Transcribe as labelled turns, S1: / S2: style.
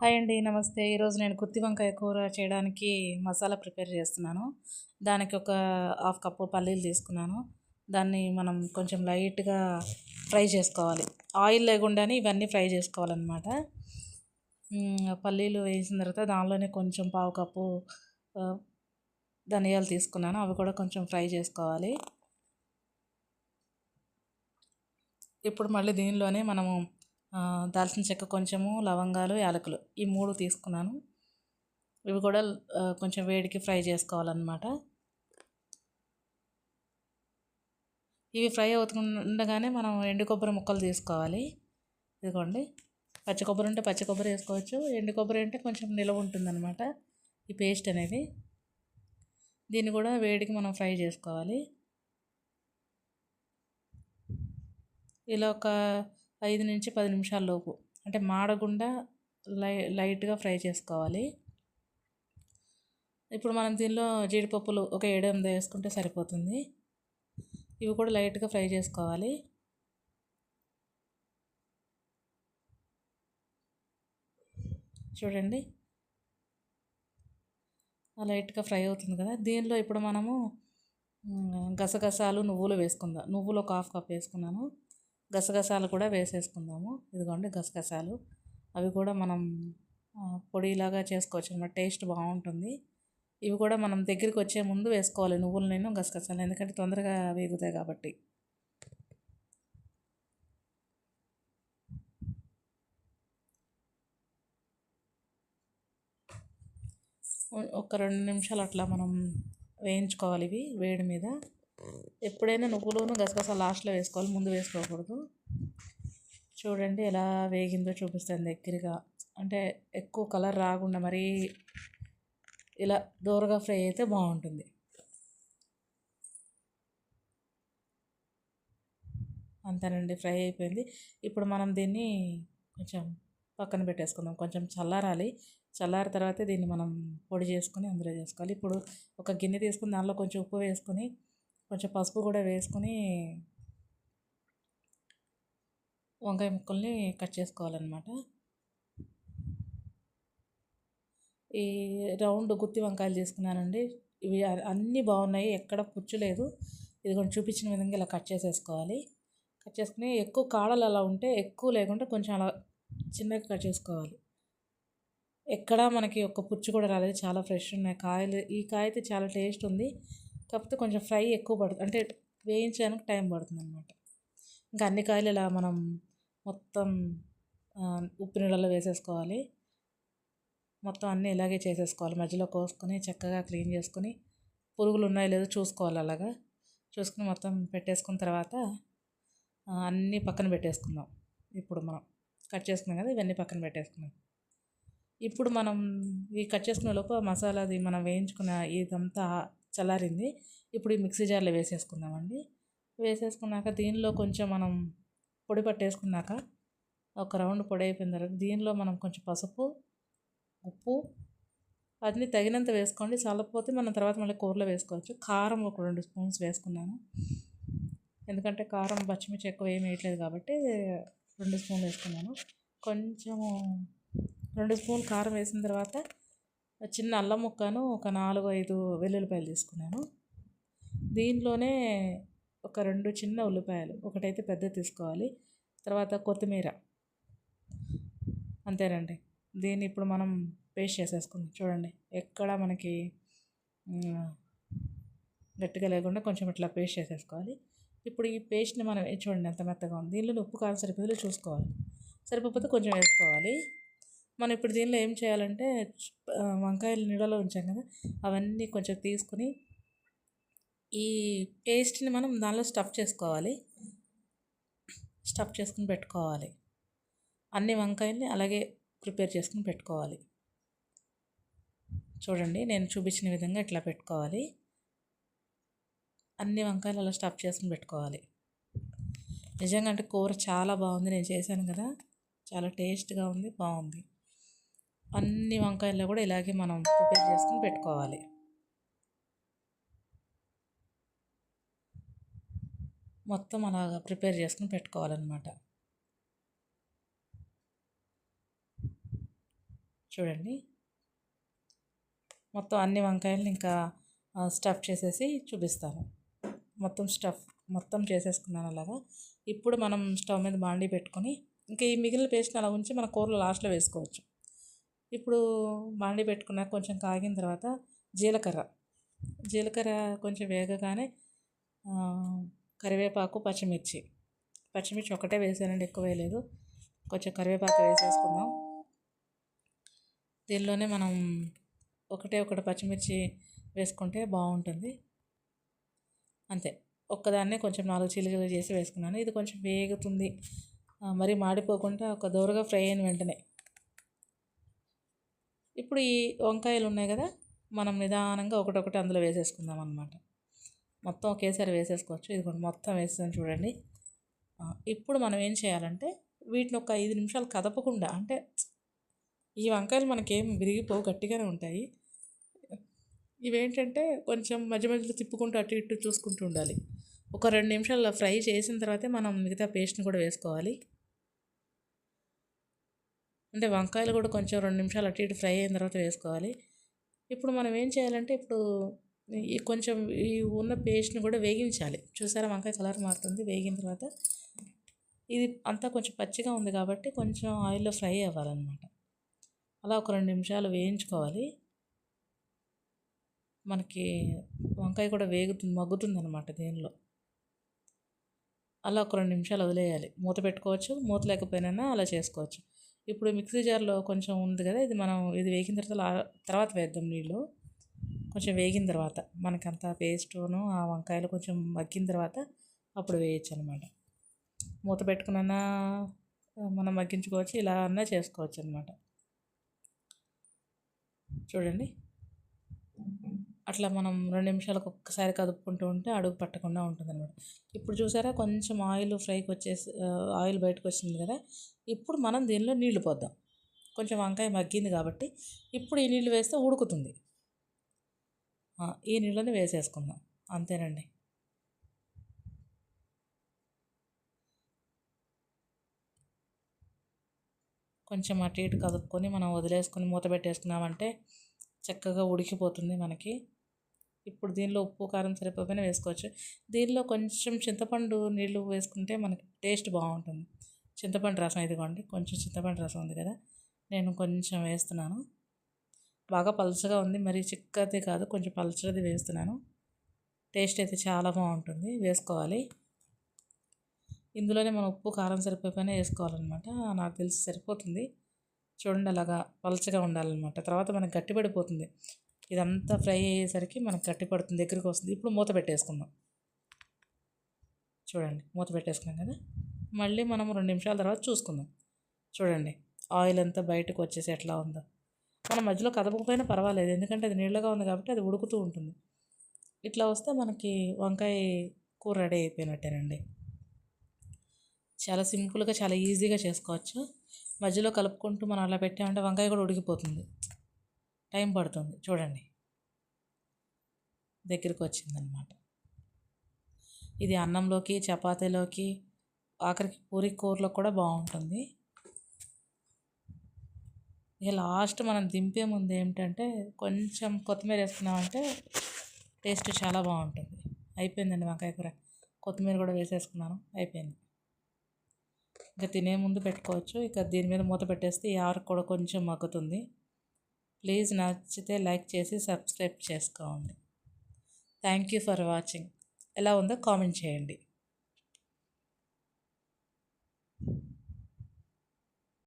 S1: Hi అండి నమస్తే. ఈరోజు నేను గుత్తి వంకాయ కూర చేయడానికి మసాలా ప్రిపేర్ చేస్తున్నాను. దానికి ఒక హాఫ్ కప్పు పల్లీలు తీసుకున్నాను. దాన్ని మనం కొంచెం లైట్గా ఫ్రై చేసుకోవాలి. ఆయిల్ లేకుండానే ఇవన్నీ ఫ్రై చేసుకోవాలన్నమాట. పల్లీలు వేసిన తర్వాత దానిలోనే కొంచెం పావు కప్పు ధనియాలు తీసుకున్నాను. అవి కూడా కొంచెం ఫ్రై చేసుకోవాలి. ఇప్పుడు మళ్ళీ దీనిలోనే మనము దాల్చిన చెక్క కొంచెము లవంగాలు యాలకులు ఈ మూడు తీసుకున్నాను. ఇవి కూడా కొంచెం వేడికి ఫ్రై చేసుకోవాలన్నమాట. ఇవి ఫ్రై అవుతుండగానే మనం ఎండు కొబ్బరి ముక్కలు తీసుకోవాలి. ఇదిగోండి. పచ్చి కొబ్బరి ఉంటే పచ్చి కొబ్బరి వేసుకోవచ్చు. ఎండు కొబ్బరి అంటే కొంచెం నిలవ ఉంటుందన్నమాట ఈ పేస్ట్ అనేది. దీన్ని కూడా వేడికి మనం ఫ్రై చేసుకోవాలి. ఇలా ఒక ఐదు నుంచి పది నిమిషాల లోపు. అంటే మాడకుండా లై లైట్గా ఫ్రై చేసుకోవాలి. ఇప్పుడు మనం దీనిలో జీడిపప్పులు ఒక ఏడు ఎనిమిది వేసుకుంటే సరిపోతుంది. ఇవి కూడా లైట్గా ఫ్రై చేసుకోవాలి. చూడండి. లైట్గా ఫ్రై అవుతుంది కదా. దీనిలో ఇప్పుడు మనము గసగసాలు నువ్వులు వేసుకుందాం. నువ్వులు ఒక హాఫ్ కప్ వేసుకున్నాను గసగసాలు కూడా వేసేసుకుందాము. ఇదిగోండి గసగసాలు. అవి కూడా మనం పొడిలాగా చేసుకోవచ్చు అన్నమాట టేస్ట్ బాగుంటుంది. ఇవి కూడా మనం దగ్గరికి వచ్చే ముందు వేసుకోవాలి. నువ్వులు నేను గసగసాలు ఎందుకంటే తొందరగా వేగుతాయి కాబట్టి. ఒక రెండు నిమిషాలు అట్లా మనం వేయించుకోవాలి ఇవి వేడి మీద. ఎప్పుడైనా నువ్వులోను గసగస లాస్ట్లో వేసుకోవాలి ముందు వేసుకోకూడదు. చూడండి ఎలా వేగిందో చూపిస్తాను దగ్గరగా. అంటే ఎక్కువ కలర్ రాకుండా మరీ ఇలా దూరగా ఫ్రై అయితే బాగుంటుంది. అంతేనండి ఫ్రై అయిపోయింది. ఇప్పుడు మనం దీన్ని కొంచెం పక్కన పెట్టేసుకుందాం. కొంచెం చల్లారాలి. చల్లారిన తర్వాత దీన్ని మనం పొడి చేసుకొని అందులో చేసుకోవాలి ఇప్పుడు ఒక గిన్నె తీసుకుని దానిలో కొంచెం ఉప్పు వేసుకొని కొంచెం పసుపు కూడా వేసుకొని వంకాయ ముక్కల్ని కట్ చేసుకోవాలన్నమాట. ఈ రౌండ్ గుత్తి వంకాయలు తీసుకున్నానండి ఇవి అన్నీ బాగున్నాయి. ఎక్కడ పుచ్చు లేదు. ఇది కొంచెం చూపించిన విధంగా ఇలా కట్ చేసేసుకోవాలి. కట్ చేసుకుని ఎక్కువ కాడలు అలా ఉంటే ఎక్కువ లేకుంటే కొంచెం అలా చిన్నగా కట్ చేసుకోవాలి. ఎక్కడ మనకి ఒక పుచ్చు కూడా రాలేదు. చాలా ఫ్రెష్ ఉన్నాయి. కాయలు ఈ కాయ అయితే చాలా టేస్ట్ ఉంది. కాకపోతే కొంచెం ఫ్రై ఎక్కువ పడుతుంది. అంటే వేయించడానికి టైం పడుతుంది అనమాట ఇంకా అన్ని కాయలు ఇలా మనం మొత్తం ఉప్పు నీళ్ళలో వేసేసుకోవాలి. మొత్తం అన్నీ ఇలాగే చేసేసుకోవాలి. మధ్యలో కోసుకొని చక్కగా క్లీన్ చేసుకొని పురుగులు ఉన్నాయో లేదో చూసుకోవాలి అలాగా. చూసుకుని మొత్తం పెట్టేసుకున్న తర్వాత అన్నీ పక్కన పెట్టేసుకుందాం. ఇప్పుడు మనం కట్ చేసుకున్నాం కదా ఇవన్నీ పక్కన పెట్టేసుకున్నాం ఇప్పుడు మనం ఈ కట్ చేసుకునే లోపు మసాలాది మనం వేయించుకున్న ఇదంతా చల్లారింది. ఇప్పుడు ఈ మిక్సీ జార్లో వేసేసుకుందామండి. వేసేసుకున్నాక దీనిలో కొంచెం మనం పొడి పట్టేసుకున్నాక ఒక రౌండ్ పొడి అయిపోయిన తర్వాత దీనిలో మనం కొంచెం పసుపు ఉప్పు అన్నీ తగినంత వేసుకోండి. చల్లకపోతే మనం తర్వాత మళ్ళీ కూరలో వేసుకోవచ్చు. కారం ఒక రెండు స్పూన్స్ వేసుకున్నాను. ఎందుకంటే కారం పచ్చిమిర్చి ఎక్కువ ఏమి వేయట్లేదు కాబట్టి రెండు స్పూన్లు వేసుకున్నాను. కొంచెము రెండు స్పూన్ కారం వేసిన తర్వాత చిన్న అల్లం ముక్కను ఒక నాలుగు ఐదు వెల్లుల్లిపాయలు తీసుకున్నాను. దీనిలోనే ఒక రెండు చిన్న ఉల్లిపాయలు ఒకటైతే పెద్ద తీసుకోవాలి. తర్వాత కొత్తిమీర. అంతేనండి. దీన్ని ఇప్పుడు మనం పేస్ట్ చేసేసుకుందాం. చూడండి ఎక్కడ మనకి గట్టిగా లేకుండా కొంచెం ఇట్లా పేస్ట్ చేసేసుకోవాలి. ఇప్పుడు ఈ పేస్ట్ని మనం చూడండి ఎంత మెత్తగా ఉంది. దీనిలో ఉప్పు కారం సరిపోతుందో చూసుకోవాలి. సరిపోతే కొంచెం వేసుకోవాలి. మనం ఇప్పుడు దీనిలో ఏం చేయాలంటే వంకాయలు నీడలో ఉంచాం కదా అవన్నీ కొంచెం తీసుకుని ఈ పేస్ట్ని మనం దానిలో స్టఫ్ చేసుకోవాలి. స్టఫ్ చేసుకుని పెట్టుకోవాలి. అన్ని వంకాయల్ని అలాగే ప్రిపేర్ చేసుకుని పెట్టుకోవాలి. చూడండి నేను చూపించిన విధంగా ఇట్లా పెట్టుకోవాలి. అన్ని వంకాయలు అలా స్టఫ్ చేసుకుని పెట్టుకోవాలి. నిజంగా అంటే కూర చాలా బాగుంది నేను చేశాను కదా. చాలా టేస్ట్గా ఉంది బాగుంది. అన్ని వంకాయల్లో కూడా ఇలాగే మనం ప్రిపేర్ చేసుకుని పెట్టుకోవాలి. మొత్తం అలాగా ప్రిపేర్ చేసుకుని పెట్టుకోవాలన్నమాట. చూడండి. మొత్తం అన్ని వంకాయలను ఇంకా స్టఫ్ చేసేసి చూపిస్తాను. మొత్తం స్టఫ్ మొత్తం చేసేసుకున్నాను అలాగా. ఇప్పుడు మనం స్టవ్ మీద బాండి పెట్టుకొని ఇంకా ఈ మిగిలిన పేస్ట్ని అలా ఉంచి మన కూరలో లాస్ట్లో వేసుకోవచ్చు. ఇప్పుడు బాండీ పెట్టుకున్నాక కొంచెం కాగిన తర్వాత జీలకర్ర. జీలకర్ర కొంచెం వేగగానే కరివేపాకు పచ్చిమిర్చి. పచ్చిమిర్చి ఒకటే వేసానండి ఎక్కువ వేయలేదు. కొంచెం కరివేపాకు వేసేసుకుందాం. దీనిలోనే మనం ఒకటే ఒకటి పచ్చిమిర్చి వేసుకుంటే బాగుంటుంది. అంతే. ఒక్కదాన్నే కొంచెం నాలుగు చీలికలు చేసి వేసుకున్నాను. ఇది కొంచెం వేగుతుంది. మరి మాడిపోకుండా ఒక దూరగా ఫ్రై అయిన వెంటనే ఇప్పుడు ఈ వంకాయలు ఉన్నాయి కదా మనం నిదానంగా ఒకటొకటి అందులో వేసేసుకుందాం అనమాట మొత్తం ఒకేసారి వేసేసుకోవచ్చు. ఇదిగోండి మొత్తం వేసేసాను చూడండి. ఇప్పుడు మనం ఏం చేయాలంటే వీటిని ఒక ఐదు నిమిషాలు కదపకుండా అంటే ఈ వంకాయలు మనకేం విరిగిపోవు గట్టిగానే ఉంటాయి. ఇవేంటంటే కొంచెం మధ్య మధ్యలో తిప్పుకుంటూ అటు ఇటు చూసుకుంటూ ఉండాలి. ఒక రెండు నిమిషాలు ఫ్రై చేసిన తర్వాతే మనం మిగతా పేస్ట్ని కూడా వేసుకోవాలి. అంటే వంకాయలు కూడా కొంచెం రెండు నిమిషాలు అటు ఇటు ఫ్రై అయిన తర్వాత వేసుకోవాలి. ఇప్పుడు మనం ఏం చేయాలంటే ఇప్పుడు ఈ కొంచెం ఈ ఉన్న పేస్ట్ని కూడా వేగించాలి. చూసారా వంకాయ కలర్ మారుతుంది వేగిన తర్వాత. ఇది అంతా కొంచెం పచ్చిగా ఉంది కాబట్టి కొంచెం ఆయిల్లో ఫ్రై అవ్వాలన్నమాట. అలా ఒక రెండు నిమిషాలు వేయించుకోవాలి. మనకి వంకాయ కూడా వేగుతుంది మగ్గుతుంది అనమాట దీనిలో. అలా ఒక రెండు నిమిషాలు వదిలేయాలి. మూత పెట్టుకోవచ్చు మూత లేకపోయినా అలా చేసుకోవచ్చు. ఇప్పుడు మిక్సీ జార్లో కొంచెం ఉంది కదా ఇది మనం ఇది వేగిన తర్వాత తర్వాత వేద్దాం నీళ్ళు. కొంచెం వేగిన తర్వాత మనకంత పేస్టును ఆ వంకాయలు కొంచెం మగ్గిన తర్వాత అప్పుడు వేయచ్చు అనమాట మూత పెట్టుకున్నా మనం మగ్గించుకోవచ్చు ఇలా అన్నా చేసుకోవచ్చు అనమాట చూడండి. అట్లా మనం రెండు నిమిషాలకు ఒక్కసారి కదుపుకుంటూ ఉంటే అడుగు పట్టకుండా ఉంటుంది అనమాట ఇప్పుడు చూసారా కొంచెం ఆయిల్ ఫ్రైకి వచ్చేసి ఆయిల్ బయటకు వచ్చింది కదా ఇప్పుడు మనం దీనిలో నీళ్ళు పోద్దాం. కొంచెం వంకాయ మగ్గింది కాబట్టి ఇప్పుడు ఈ నీళ్ళు వేస్తే ఉడుకుతుంది. ఈ నీళ్ళని వేసేసుకుందాం. అంతేనండి. కొంచెం అటు ఇటు కదుపుకొని మనం వదిలేసుకొని మూత పెట్టేసుకున్నామంటే చక్కగా ఉడికిపోతుంది మనకి. ఇప్పుడు దీనిలో ఉప్పు కారం సరిపోయినా వేసుకోవచ్చు. దీనిలో కొంచెం చింతపండు నీళ్ళు వేసుకుంటే మనకి టేస్ట్ బాగుంటుంది. చింతపండు రసం ఇదిగోండి కొంచెం చింతపండు రసం ఉంది కదా నేను కొంచెం వేస్తున్నాను. బాగా పలుచగా ఉంది మరి చిక్కది కాదు కొంచెం పలుచది వేస్తున్నాను. టేస్ట్ అయితే చాలా బాగుంటుంది వేసుకోవాలి. ఇందులోనే మనం ఉప్పు కారం సరిపోయినా వేసుకోవాలన్నమాట. నాకు తెలిసి సరిపోతుంది. చూడండి అలాగా పలచగా ఉండాలన్నమాట. తర్వాత మనకి గట్టిపడిపోతుంది. ఇదంతా ఫ్రై అయ్యేసరికి మనకు గట్టిపడుతుంది దగ్గరికి వస్తుంది. ఇప్పుడు మూత పెట్టేసుకుందాం. చూడండి మూత పెట్టేసుకున్నాం కదా? మళ్ళీ మనం రెండు నిమిషాల తర్వాత చూసుకుందాం. చూడండి ఆయిల్ అంతా బయటకు వచ్చేసి ఎట్లా ఉందో. మనం మధ్యలో కదపకపోయినా పర్వాలేదు ఎందుకంటే అది నీళ్ళగా ఉంది కాబట్టి అది ఉడుకుతూ ఉంటుంది. ఇట్లా వస్తే మనకి వంకాయ కూర రెడీ అయిపోయినట్టేనండి. చాలా సింపుల్గా చాలా ఈజీగా చేసుకోవచ్చు. మధ్యలో కలుపుకుంటూ మనం అలా పెట్టామంటే వంకాయ కూడా ఉడికిపోతుంది. టైం పడుతుంది. చూడండి. దగ్గరికి వచ్చిందనమాట ఇది అన్నంలోకి చపాతీలోకి ఆఖరికి పూరి కూరలో కూడా బాగుంటుంది. ఇక లాస్ట్ మనం దింపే ముందు ఏమిటంటే కొంచెం కొత్తిమీర వేసుకున్నామంటే టేస్ట్ చాలా బాగుంటుంది. అయిపోయిందండి వంకాయ కూర. కొత్తిమీర కూడా వేసేసుకున్నాను. అయిపోయింది. ఇంకా తినే ముందు పెట్టుకోవచ్చు. ఇక దీని మీద మూత పెట్టేస్తే ఈ ఆరు కూడా కొంచెం మగ్గుతుంది. ప్లీజ్ నచ్చితే లైక్ చేసి సబ్స్క్రైబ్ చేసుకోండి. Thank you for watching. ఎలా ఉందో కామెంట్ చేయండి.